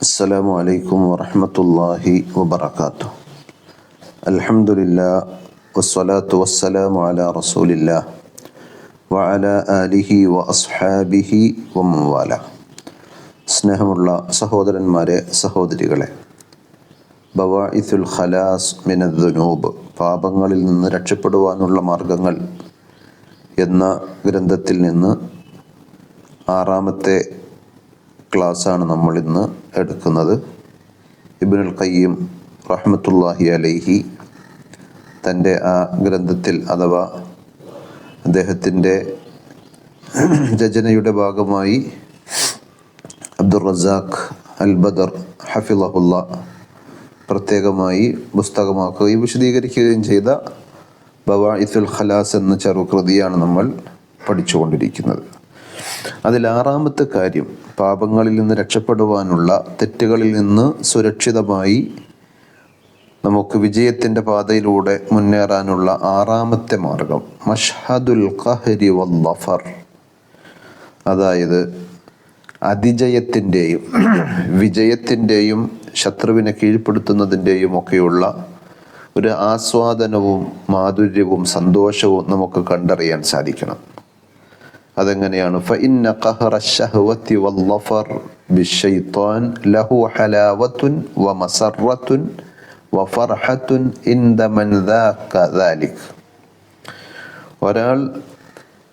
السلام عليكم ورحمة الله وبركاته الحمد لله والصلاة والسلام على رسول الله وعلى آله وأصحابه ومن والاه സ്നേഹമുള്ള സഹോദരന്മാരെ സഹോദരികളെ ബവാഇത്തുൽ ഖലാസ് മിനദ്ദുനൂബ് പാപങ്ങളിൽ നിന്ന് രക്ഷപ്പെടുവാനുള്ള മാർഗങ്ങൾ എന്ന ഗ്രന്ഥത്തിൽ നിന്ന് ആറാമത്തെ ക്ലാസ്സാണ് നമ്മൾ ഇന്ന് എടുക്കുന്നത്. ഇബിനുൽ ഖയ്യിം റഹ്മത്തുല്ലാഹി അലൈഹി തന്റെ ആ ഗ്രന്ഥത്തിൽ അഥവാ അദ്ദേഹത്തിന്റെ രചനയുടെ ഭാഗമായി അബ്ദുൾ റസാഖ് അൽ ബദർ ഹഫിളഹുല്ല പ്രത്യേകമായി പുസ്തകമാക്കുകയും വിശദീകരിക്കുകയും ചെയ്ത ബവാഇത്തുൽ ഖലാസ് എന്ന ചെറുകൃതിയാണ് നമ്മൾ പഠിച്ചുകൊണ്ടിരിക്കുന്നത്. അതിൽ ആറാമത്തെ കാര്യം പാപങ്ങളിൽ നിന്ന് രക്ഷപ്പെടുവാനുള്ള തെറ്റുകളിൽ നിന്ന് സുരക്ഷിതമായി നമുക്ക് വിജയത്തിന്റെ പാതയിലൂടെ മുന്നേറാനുള്ള ആറാമത്തെ മാർഗം. മഷ്ഹദുൽ ഖഹരി വല്ലഫർ അതായത് അതിജയത്തിന്റെയും വിജയത്തിന്റെയും ശത്രുവിനെ കീഴ്പ്പെടുത്തുന്നതിന്റെയും ഒക്കെയുള്ള ഒരു ആസ്വാദനവും മാധുര്യവും സന്തോഷവും നമുക്ക് കണ്ടറിയാൻ സാധിക്കണം. അതെങ്ങനെയാണ്? ഒരാൾ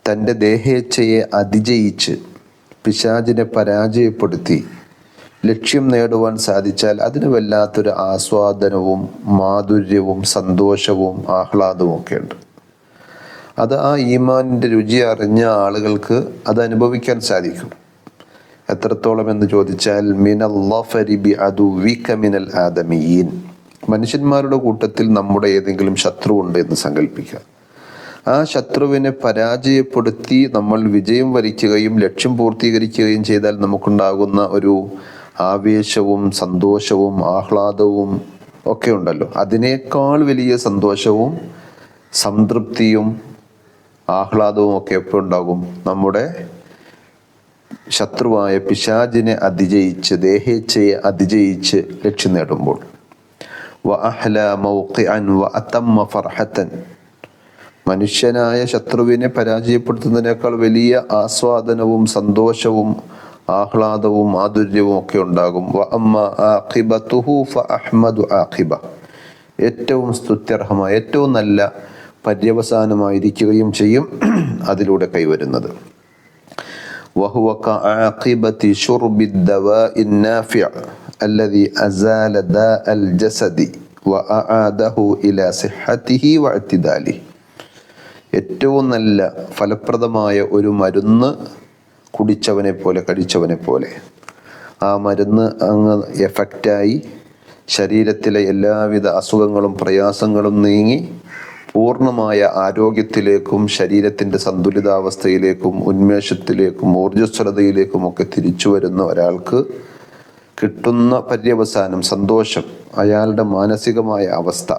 തന്റെ ദേഹേച്ഛയെ അതിജയിച്ച് പിശാചിനെ പരാജയപ്പെടുത്തി ലക്ഷ്യം നേടുവാൻ സാധിച്ചാൽ അതിന് വല്ലാത്തൊരു ആസ്വാദനവും മാധുര്യവും സന്തോഷവും ആഹ്ലാദവും ഒക്കെയുണ്ട് അത് ആ ഈമാനിന്റെ രുചി അറിഞ്ഞ ആളുകൾക്ക് അത് അനുഭവിക്കാൻ സാധിക്കും. എത്രത്തോളം എന്ന് ചോദിച്ചാൽ മിനല്ലഫരിബി അതു മിനൽ ആദമീൻ മനുഷ്യന്മാരുടെ കൂട്ടത്തിൽ നമ്മുടെ ഏതെങ്കിലും ശത്രു ഉണ്ട് എന്ന് സങ്കല്പിക്കുക ആ ശത്രുവിനെ പരാജയപ്പെടുത്തി നമ്മൾ വിജയം വരിക്കുകയും ലക്ഷ്യം പൂർത്തീകരിക്കുകയും ചെയ്താൽ നമുക്കുണ്ടാകുന്ന ഒരു ആവേശവും സന്തോഷവും ആഹ്ലാദവും ഒക്കെ ഉണ്ടല്ലോ. അതിനേക്കാൾ വലിയ സന്തോഷവും സംതൃപ്തിയും ആഹ്ലാദവും ഒക്കെ എപ്പോൾ ഉണ്ടാകും. നമ്മുടെ ശത്രുവായ പിശാജിനെ അതിജയിച്ച് ദേഹേച്ഛയെ അതിജയിച്ച് ലക്ഷ്യം നേടുമ്പോൾ. മനുഷ്യനായ ശത്രുവിനെ പരാജയപ്പെടുത്തുന്നതിനേക്കാൾ വലിയ ആസ്വാദനവും സന്തോഷവും ആഹ്ലാദവും മാധുര്യവും ഒക്കെ ഉണ്ടാകും. ഏറ്റവും സ്തുത്യർഹമായ ഏറ്റവും നല്ല പര്യവസാനമായിരിക്കുകയും ചെയ്യും അതിലൂടെ കൈവരുന്നത് وهو كعاقبة شرب الدواء النافع الذي أزال داء الجسد وأعاده إلى صحته واعتداله ഏറ്റവും നല്ല ഫലപ്രദമായ ഒരു മരുന്ന് കുടിച്ചവനെ പോലെ കഴിച്ചവനെ പോലെ ആ മരുന്ന് അങ്ങ് എഫക്റ്റായി ശരീരത്തിലെ എല്ലാവിധ അസുഖങ്ങളും പ്രയാസങ്ങളും നീങ്ങി പൂർണമായ ആരോഗ്യത്തിലേക്കും ശരീരത്തിന്റെ സന്തുലിതാവസ്ഥയിലേക്കും ഉന്മേഷത്തിലേക്കും ഊർജസ്വലതയിലേക്കും ഒക്കെ തിരിച്ചു വരുന്ന ഒരാൾക്ക് കിട്ടുന്ന പര്യവസാനം സന്തോഷം അയാളുടെ മാനസികമായ അവസ്ഥ.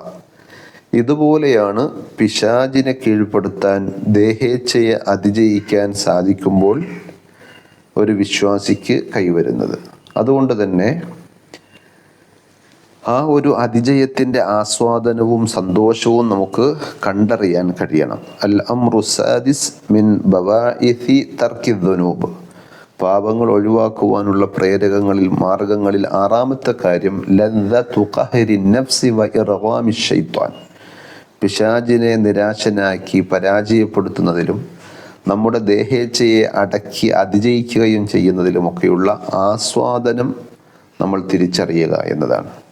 ഇതുപോലെയാണ് പിശാചിനെ കീഴ്പ്പെടുത്താൻ ദേഹേച്ഛയെ അതിജയിക്കാൻ സാധിക്കുമ്പോൾ ഒരു വിശ്വാസിക്ക് കൈവരുന്നത്. അതുകൊണ്ട് തന്നെ ആ ഒരു അതിജയത്തിന്റെ ആസ്വാദനവും സന്തോഷവും നമുക്ക് കണ്ടറിയാൻ കഴിയണം. അൽ അമ്രുസാദിസ് മിൻ ബവാഇഥി തർക്കിദ്വനൂബ് പാപങ്ങൾ ഒഴിവാക്കുവാനുള്ള പ്രേരകങ്ങളിൽ മാർഗങ്ങളിൽ ആറാമത്തെ കാര്യം ഷൈത്വാൻ പിശാജിനെ നിരാശനാക്കി പരാജയപ്പെടുത്തുന്നതിലും നമ്മുടെ ദേഹേച്ഛയെ അടക്കി അതിജയിക്കുകയും ചെയ്യുന്നതിലുമൊക്കെയുള്ള ആസ്വാദനം നമ്മൾ തിരിച്ചറിയുക എന്നതാണ്.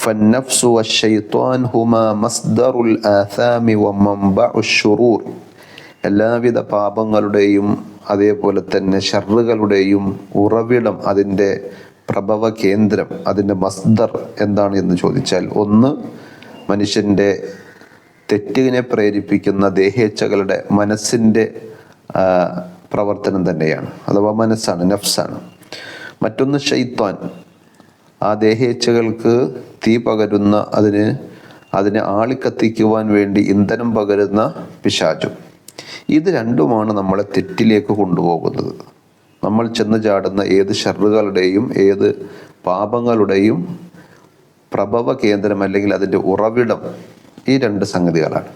فالنفس والشيطان هما مصدر الآثام ومنبع الشرور എല്ലാവിധ പാപങ്ങളുടെയും അതേപോലെ തന്നെ ഷറുകളുടെയും ഉറവിടം അതിൻ്റെ പ്രഭവ കേന്ദ്രം അതിൻ്റെ മസ്ദർ എന്താണ് എന്ന് ചോദിച്ചാൽ ഒന്ന് മനുഷ്യൻ്റെ തെറ്റിനെ പ്രേരിപ്പിക്കുന്ന ദേഹേച്ഛകളുടെ മനസ്സിൻ്റെ പ്രവർത്തനം തന്നെയാണ് അഥവാ മനസ്സാണ് നഫ്സാണ് മറ്റൊന്ന് ഷെയ്ത്താൻ ആ ദേഹേച്ഛകൾക്ക് തീ പകരുന്ന അതിന് അതിനെ ആളിക്കത്തിക്കുവാൻ വേണ്ടി ഇന്ധനം പകരുന്ന പിശാചും. ഇത് രണ്ടുമാണ് നമ്മളെ തെറ്റിലേക്ക് കൊണ്ടുപോകുന്നത്. നമ്മൾ ചെന്ന് ചാടുന്ന ഏത് ഷറുകളുടെയും ഏത് പാപങ്ങളുടെയും പ്രഭവ കേന്ദ്രം അല്ലെങ്കിൽ അതിന്റെ ഉറവിടം ഈ രണ്ട് സംഗതികളാണ്.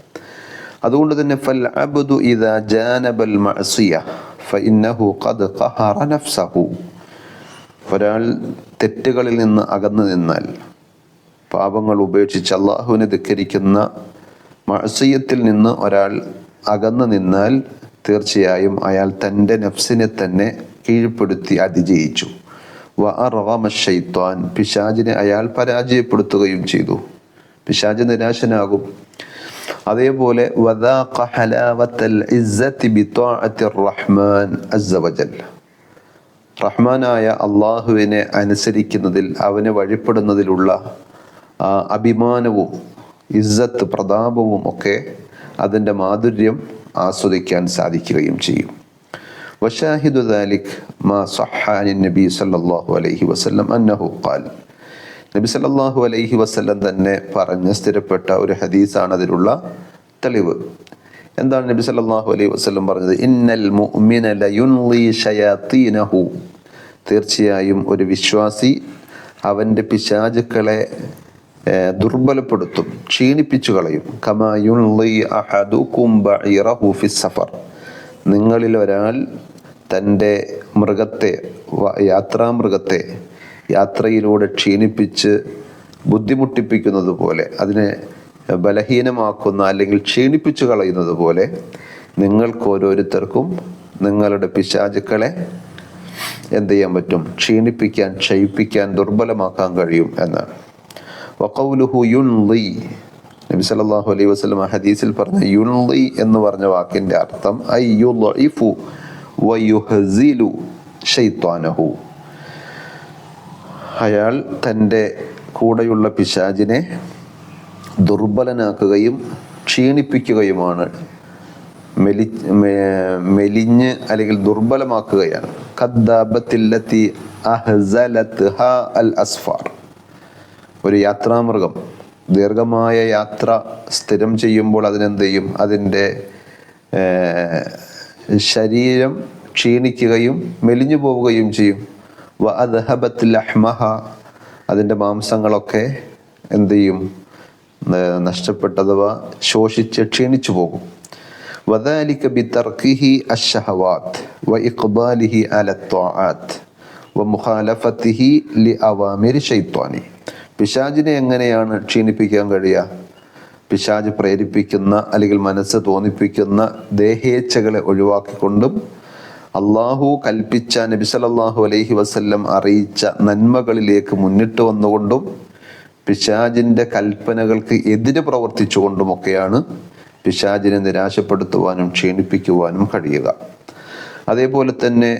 അതുകൊണ്ട് തന്നെ ഫൽ അബ്ദു ഇദാ ജാനബൽ മഅസിയ ഫഇന്നഹു ഖദ് ഖഹറ നഫ്സഹു. ഒരാൾ തെറ്റുകളിൽ നിന്ന് അകന്നു നിന്നാൽ പാപങ്ങൾ ഉപേക്ഷിച്ച് അള്ളാഹുവിനെ ധിക്കരിക്കുന്ന മഴസീയത്തിൽ നിന്ന് ഒരാൾ അകന്നു നിന്നാൽ തീർച്ചയായും അയാൾ തന്റെ നഫ്സിനെ തന്നെ കീഴ്പ്പെടുത്തി അതിജയിച്ചു. വ ഷെയ്ത്വാൻ പിശാജിനെ അയാൾ പരാജയപ്പെടുത്തുകയും ചെയ്തു. പിശാജ് നിരാശനാകും. അതേപോലെ വദാഖ ഹലാവത്തൽ ഇസ്സത്തി ബിത്വാഅത്തിർ റഹ്മാൻ അസ്സ വജൽ. റഹ്മാനായ അള്ളാഹുവിനെ അനുസരിക്കുന്നതിൽ അവനെ വഴിപ്പെടുന്നതിലുള്ള അഭിമാനവും ഇസ്സത്ത് പ്രതാപവും ഒക്കെ അതിന്റെ മാധുര്യം ആസ്വദിക്കാൻ സാധിക്കുകയും ചെയ്യും. വഷാഹിദു ദാലിക് മാ സഹാനി നബി സല്ലാഹു അലൈഹി വസ്ലം അന്നഹു ഖാൽ. നബി സല്ലാഹു അലൈഹി വസ്ലം തന്നെ പറഞ്ഞ് സ്ഥിരപ്പെട്ട ഒരു ഹദീസാണ് അതിലുള്ള തെളിവ്. എന്താണ് നബി സല്ലാഹു അലൈഹി വസ്ലം പറഞ്ഞത്? ഇന്നൽ മുഅ്മിന തീർച്ചയായും ഒരു വിശ്വാസി അവന്റെ പിശാചുക്കളെ ദുർബലപ്പെടുത്തും ക്ഷീണിപ്പിച്ചു കളയും കമായു അഹദുക്കും ബഈറഹു ഫിസ് സഫർ. നിങ്ങളിൽ ഒരാൾ തന്റെ മൃഗത്തെ യാത്രാമൃഗത്തെ യാത്രയിലൂടെ ക്ഷീണിപ്പിച്ച് ബുദ്ധിമുട്ടിപ്പിക്കുന്നത് പോലെ അതിനെ ബലഹീനമാക്കുന്ന അല്ലെങ്കിൽ ക്ഷീണിപ്പിച്ചു കളയുന്നത് പോലെ നിങ്ങൾക്ക് ഓരോരുത്തർക്കും നിങ്ങളുടെ പിശാചുക്കളെ എന്ത് ചെയ്യാൻ പറ്റും? ക്ഷീണിപ്പിക്കാൻ ക്ഷയിപ്പിക്കാൻ ദുർബലമാക്കാൻ കഴിയും എന്നാണ്. വഖൗലുഹു യുൻളി. നബി സല്ലല്ലാഹു അലൈഹി വസല്ലം ഹദീസിൽ പറഞ്ഞ യുൻളി എന്ന് പറഞ്ഞ വാക്കിന്റെ അർത്ഥം ഐ യുളഇഫു വയുഹ്സിലു ഷൈത്വാനഹു അയാൾ തന്റെ കൂടെയുള്ള പിശാചിനെ ദുർബലനാക്കുകയും ക്ഷീണിപ്പിക്കുകയുമാണ്. മെലി മെലിഞ്ഞ് അല്ലെങ്കിൽ ദുർബലമാക്കുകയാണ്. അസ്ഫാർ. ഒരു യാത്രാമൃഗം. ദീർഘമായ യാത്ര സ്ഥിരം ചെയ്യുമ്പോൾ അതിനെന്ത് ചെയ്യും? അതിന്റെ ശരീരം ക്ഷീണിക്കുകയും മെലിഞ്ഞു പോവുകയും ചെയ്യും. ലഹ്മഹ. അതിന്റെ മാംസങ്ങളൊക്കെ എന്ത് ചെയ്യും? നഷ്ടപ്പെട്ടഥവാ ശോഷിച്ച് ക്ഷീണിച്ചു പോകും. വദാലിക ബി തർക്കിഹി അഷഹവാത്ത് വ ഇഖ്ബാലിഹി അലത്വാത്ത് വ മുഖാലഫത്തിഹി ലി അവാമിരി പിശാജിനെ എങ്ങനെയാണ് ക്ഷീണിപ്പിക്കാൻ കഴിയുക? പിശാജ് പ്രേരിപ്പിക്കുന്ന അല്ലെങ്കിൽ മനസ്സ് തോന്നിപ്പിക്കുന്ന ദേഹേച്ഛകളെ ഒഴിവാക്കിക്കൊണ്ടും അള്ളാഹു കൽപ്പിച്ച നബിസലല്ലാഹു അലൈഹി വസല്ലം അറിയിച്ച നന്മകളിലേക്ക് മുന്നിട്ട് വന്നുകൊണ്ടും പിശാജിന്റെ കൽപ്പനകൾക്ക് എതിരെ പ്രവർത്തിച്ചുകൊണ്ടുമൊക്കെയാണ് പിശാജിനെ നിരാശപ്പെടുത്തുവാനും ക്ഷീണിപ്പിക്കുവാനും കഴിയുക. അതേപോലെ തന്നെ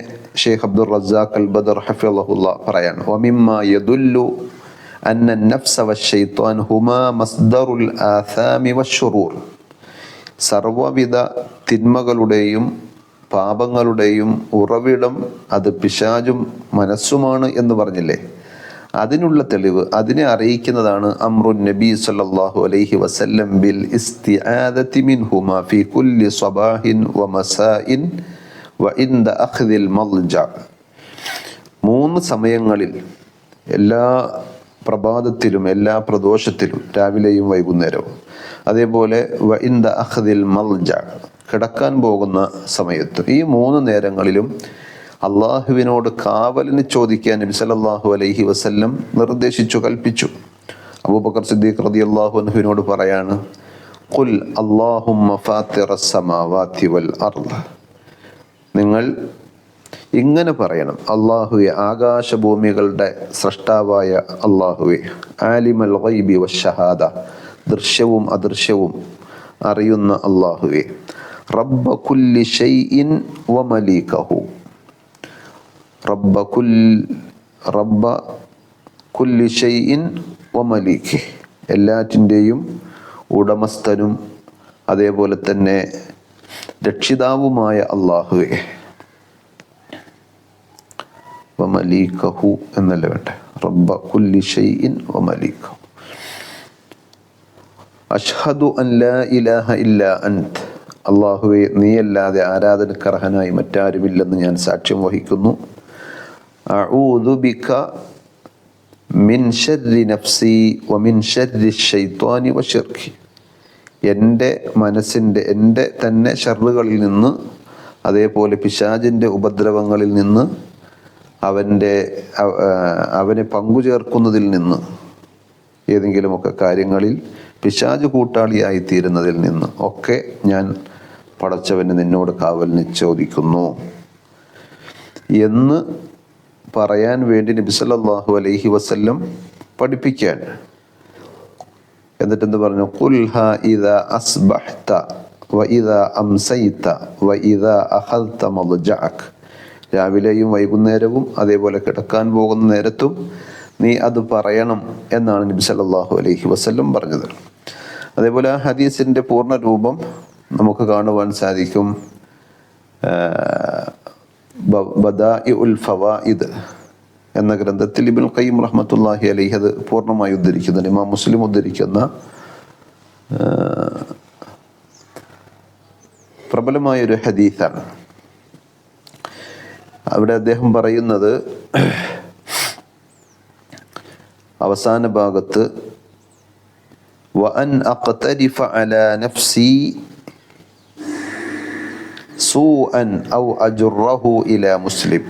ഷെയ്ഖ് അബ്ദുൾ റസാഖ് അൽ ബദർ ഹഫിള്ള പറയാണ് ഒമിമ്മ യദുല്ലു അന്ന നഫ്സ ഹുമാ മസ്ദറുൽ ആസാമി വഷുറൂർ സർവവിധ തിന്മകളുടെയും പാപങ്ങളുടെയും ഉറവിടം അത് പിശാജും മനസ്സുമാണ് എന്ന് പറഞ്ഞില്ലേ? അതിനുള്ള തെളിവ് അതിനെ അറിയിക്കുന്നതാണ് അമ്രുൻ നബി സല്ലല്ലാഹു അലൈഹി വസല്ലം ബിൽ മൂന്ന് സമയങ്ങളിൽ എല്ലാ പ്രഭാതത്തിലും എല്ലാ പ്രദോഷത്തിലും രാവിലെയും വൈകുന്നേരവും അതേപോലെ വ ഇൻദ അഖ്ദിൽ മൽജ കിടക്കാൻ പോകുന്ന സമയത്ത് ഈ മൂന്ന് നേരങ്ങളിലും അള്ളാഹുവിനോട് കാവലിന് ചോദിക്കാൻ നബി സല്ലല്ലാഹു അലൈഹി വസല്ലം നിർദ്ദേശിച്ചു കൽപ്പിച്ചു. അബൂബക്കർ സിദ്ദീഖ് റതി അള്ളാഹു അൻഹുവിനോട് പറയാണ് അർൾ നിങ്ങൾ ഇങ്ങനെ പറയണം അള്ളാഹുവെ ആകാശഭൂമികളുടെ സൃഷ്ടാവായ അള്ളാഹുവെ ആലിമൽ ഗൈബി വഷഹാദ ദൃശ്യവും അദൃശ്യവും അറിയുന്ന അള്ളാഹുവെ റബ്ബ കുല്ലി ഷെയ്ഇൻ വ മലീകഹു. റബ്ബ കുൽ റബ്ബ കുല്ലി മലീഖി. എല്ലാറ്റിന്റെയും ഉടമസ്ഥനും അതേപോലെ തന്നെ രക്ഷിതാവുമായ അള്ളാഹുവെ വമലീകഹു എന്നല്ല വേണ്ട? റബ്ബ കുല്ലി വമലീകഹു അഷ്ഹദു അൻ ലാ ഇലാഹ ഇല്ല അൻത്. അള്ളാഹുവെ നീയല്ലാതെ ആരാധനക്കർഹനായി മറ്റാരുമില്ലെന്ന് ഞാൻ സാക്ഷ്യം വഹിക്കുന്നു. ബിക മിൻ ഷർരി നഫ്സി വമിൻ ഷർരി ഷൈത്വാനി വഷിർഖി എന്റെ മനസ്സിന്റെ എന്റെ തന്നെ ഷർറുകളിൽ നിന്ന് അതേപോലെ പിശാജിന്റെ ഉപദ്രവങ്ങളിൽ നിന്ന് അവന്റെ അവനെ പങ്കുചേർക്കുന്നതിൽ നിന്ന് ഏതെങ്കിലുമൊക്കെ കാര്യങ്ങളിൽ പിശാജ് കൂട്ടാളിയായി തീരുന്നതിൽ നിന്ന് ഒക്കെ ഞാൻ പടച്ചവന് നിന്നോട് കാവലിന് ചോദിക്കുന്നു എന്ന് പറയാൻ വേണ്ടി നബി സല്ലല്ലാഹു അലൈഹി വസ്ല്ലം പഠിപ്പിക്കാൻ. എന്നിട്ട് എന്ത് പറഞ്ഞു കുൽഹ ഇത അസ്ബഹ്ത രാവിലെയും വൈകുന്നേരവും അതേപോലെ കിടക്കാൻ പോകുന്ന നേരത്തും നീ അത് പറയണം എന്നാണ് നബി സല്ലല്ലാഹു അലൈഹി വസല്ലം പറഞ്ഞത്. അതേപോലെ ആ ഹദീസിന്റെ പൂർണ രൂപം നമുക്ക് കാണുവാൻ സാധിക്കും. ബദാഇ ഉൽ എന്ന ഗ്രന്ഥത്തിൽ ഇബിൻ ഖയ്യിം റഹ്മത്തുല്ലാഹി അലൈഹി അത് പൂർണമായി ഉദ്ധരിക്കുന്നുണ്ട്. ഇമാം മുസ്ലിം ഉദ്ധരിക്കുന്ന പ്രബലമായ ഒരു ഹദീസാണ്. അവിടെ അദ്ദേഹം പറയുന്നത് അവസാന ഭാഗത്ത് വഅൻ അഖ്തരിഫ അലാ നഫ്സി സൂഅൻ ഔ അജുറഹു ഇല മുസ്ലിം.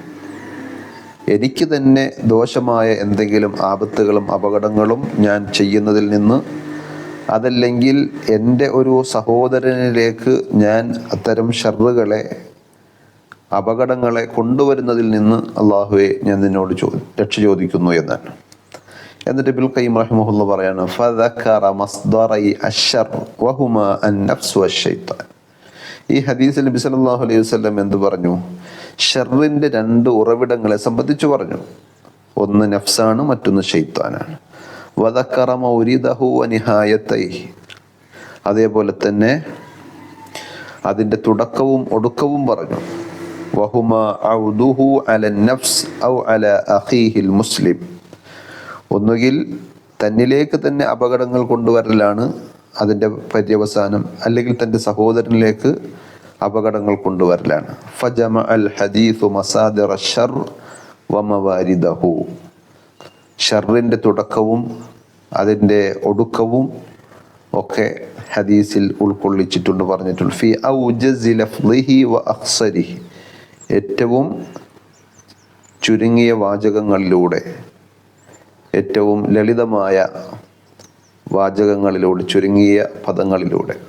എനിക്ക് തന്നെ ദോഷമായ എന്തെങ്കിലും ആപത്തുകളും അപകടങ്ങളും ഞാൻ ചെയ്യുന്നതിൽ നിന്ന് അതല്ലെങ്കിൽ എന്റെ ഒരു സഹോദരനിലേക്ക് ഞാൻ അത്തരം ഷറുകളെ അപകടങ്ങളെ കൊണ്ടുവരുന്നതിൽ നിന്ന് അള്ളാഹുവെ ഞാൻ നിന്നോട് ചോ രക്ഷ ചോദിക്കുന്നു എന്നാണ് എന്നിട്ട് ബിൽ കൈം റഹ്മുല്ല പറയാണ് ഈ ഹദീസിൽ നബി സല്ലല്ലാഹു അലൈഹി വസല്ലം എന്ത് പറഞ്ഞു? ഷർറിന്റെ രണ്ട് ഉറവിടങ്ങളെ സംബന്ധിച്ച് പറഞ്ഞു. ഒന്ന് നഫ്സാണ് മറ്റൊന്ന് ഷെയ്ത്താനാണ് അതേപോലെ തന്നെ അതിന്റെ തുടക്കവും ഒടുക്കവും പറഞ്ഞു. വഹുമ ഔദുഹു നഫ്സ് ഔ അല മുസ്ലിം ഒന്നുകിൽ തന്നിലേക്ക് തന്നെ അപകടങ്ങൾ കൊണ്ടുവരലാണ് അതിന്റെ പര്യവസാനം അല്ലെങ്കിൽ തന്റെ സഹോദരനിലേക്ക് അപകടങ്ങൾ കൊണ്ടുവരലാണ്. ഫജമ അൽ ഹദീസു മസാദ് വമവാരിദഹു ഷറിന്റെ തുടക്കവും അതിന്റെ ഒടുക്കവും ഒക്കെ ഹദീസിൽ ഉൾക്കൊള്ളിച്ചിട്ടുണ്ട് പറഞ്ഞിട്ടുണ്ട്. ഫി ഔജസി ലഫ്ളിഹി വ അഹ്സരി ഏറ്റവും ചുരുങ്ങിയ വാചകങ്ങളിലൂടെ ഏറ്റവും ലളിതമായ വാചകങ്ങളിലൂടെ ചുരുങ്ങിയ പദങ്ങളിലൂടെ.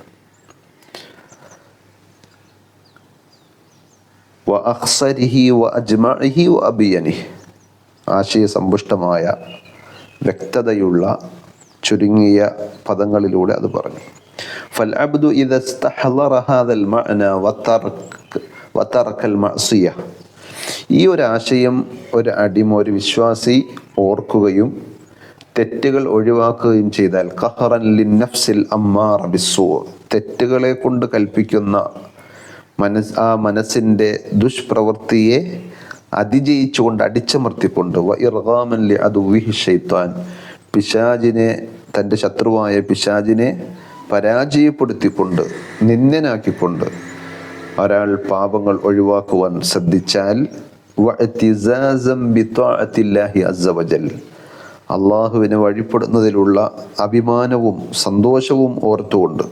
ആശയസമ്പുഷ്ടമായ വ്യക്തതയുള്ള ചുരുങ്ങിയ പദങ്ങളിലൂടെ അത് പറഞ്ഞു. ഫൽ അബ്ദു ഈ ഒരു ആശയം ഒരു അടിമ ഒരു വിശ്വാസി ഓർക്കുകയും തെറ്റുകൾ ഒഴിവാക്കുകയും ചെയ്താൽ ഖഹറൻ ലിന്നഫ്സിൽ അമ്മാർ ബിസ്സൂ തെറ്റുകളെ കൊണ്ട് കൽപ്പിക്കുന്ന മനസ് ആ മനസ്സിന്റെ ദുഷ്പ്രവൃത്തിയെ അതിജയിച്ചുകൊണ്ട് അടിച്ചമർത്തിക്കൊണ്ട് ലി അദുവിഹി ഷൈത്താൻ പിശാജിനെ തന്റെ ശത്രുവായ പിശാജിനെ പരാജയപ്പെടുത്തിക്കൊണ്ട് നിന്ദനാക്കിക്കൊണ്ട് ഒരാൾ പാപങ്ങൾ ഒഴിവാക്കുവാൻ ശ്രദ്ധിച്ചാൽ അള്ളാഹുവിനെ വഴിപ്പെടുന്നതിലുള്ള അഭിമാനവും സന്തോഷവും ഓർത്തുകൊണ്ട്.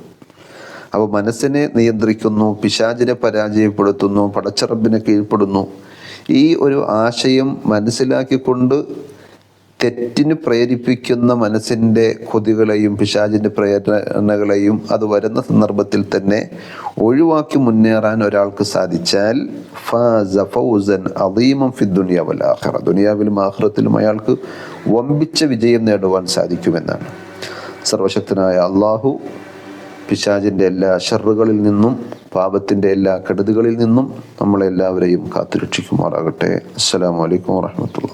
അവ മനസ്സിനെ നിയന്ത്രിക്കുന്നു പിശാചിനെ പരാജയപ്പെടുത്തുന്നു പടച്ചറബിനെ കീഴ്പ്പെടുന്നു. ഈ ഒരു ആശയം മനസ്സിലാക്കിക്കൊണ്ട് തെറ്റിന് പ്രേരിപ്പിക്കുന്ന മനസ്സിന്റെ കൊതികളെയും പിശാചിന്റെ പ്രേരണകളെയും അത് വരുന്ന സന്ദർഭത്തിൽ തന്നെ ഒഴിവാക്കി മുന്നേറാൻ ഒരാൾക്ക് സാധിച്ചാൽ ഫാസ ഫൗസൻ അദീമം ഫി ദുനിയാവൽ ആഹ്റ ദുനിയാവിലും ആഹ്റത്തിലും അയാൾക്ക് വമ്പിച്ച വിജയം നേടുവാൻ സാധിക്കുമെന്നാണ്. സർവശക്തനായ അള്ളാഹു പിശാചിന്റെ എല്ലാ ഷറുകളിൽ നിന്നും പാപത്തിന്റെ എല്ലാ കെടുതികളിൽ നിന്നും നമ്മളെല്ലാവരെയും കാത്തുരക്ഷിക്കുമാറാകട്ടെ. അസ്സാം അലൈക്കും വാഹമത്തുള്ള